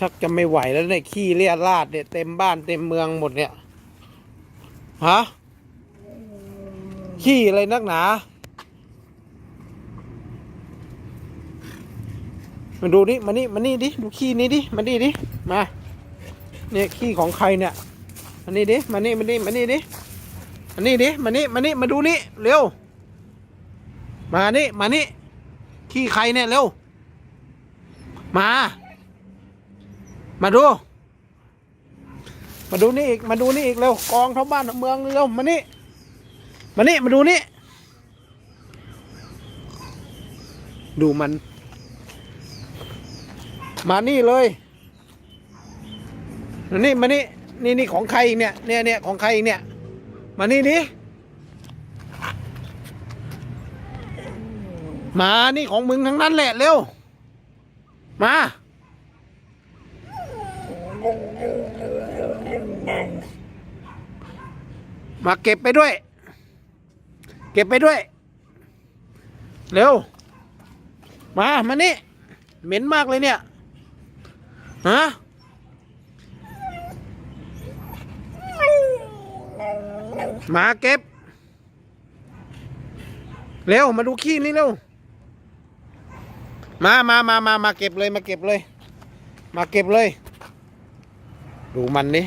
ชักจะไม่ไหวแล้วเนี่ยขี้เลียราดเนี่ยเต็มบ้านเต็มเมืองหมดเนี่ยฮะขี้อะไรนักหนามาดูนี่มานี่มานี่ดิดูขี้นี้ดิมานี่ดิมาเนี่ยขี้ของใครเนี่ยมานี่ดิมานี่มานี่มานี่ดิมานี่ดิมานี่มานี่มาดูนี่เร็วมานี่มานี่ขี้ใครเนี่ยเร็วมา มาดู มาดูนี่อีก มาดูนี่อีกเร็วกองท่าบ้านเท่าเมืองเร็วมานี่ มานี่ มาดูนี่ ดูมัน มานี่เลยนี่มานี่นี่นี่ของใครอีกเนี่ย เนี่ยเนี่ยของใครอีกเนี่ย มานี่ดิมานี่ของมึงทั้งนั้นแหละเร็ว มา มาเก็บไปด้วย เก็บไปด้วย เร็ว มามานี่ เหม็นมากเลยเนี่ย ฮะมาเก็บ เร็ว มาดูขี้นี่เร็ว มามามามามาเก็บเลย มาเก็บเลย มาเก็บเลย ดูมันนี่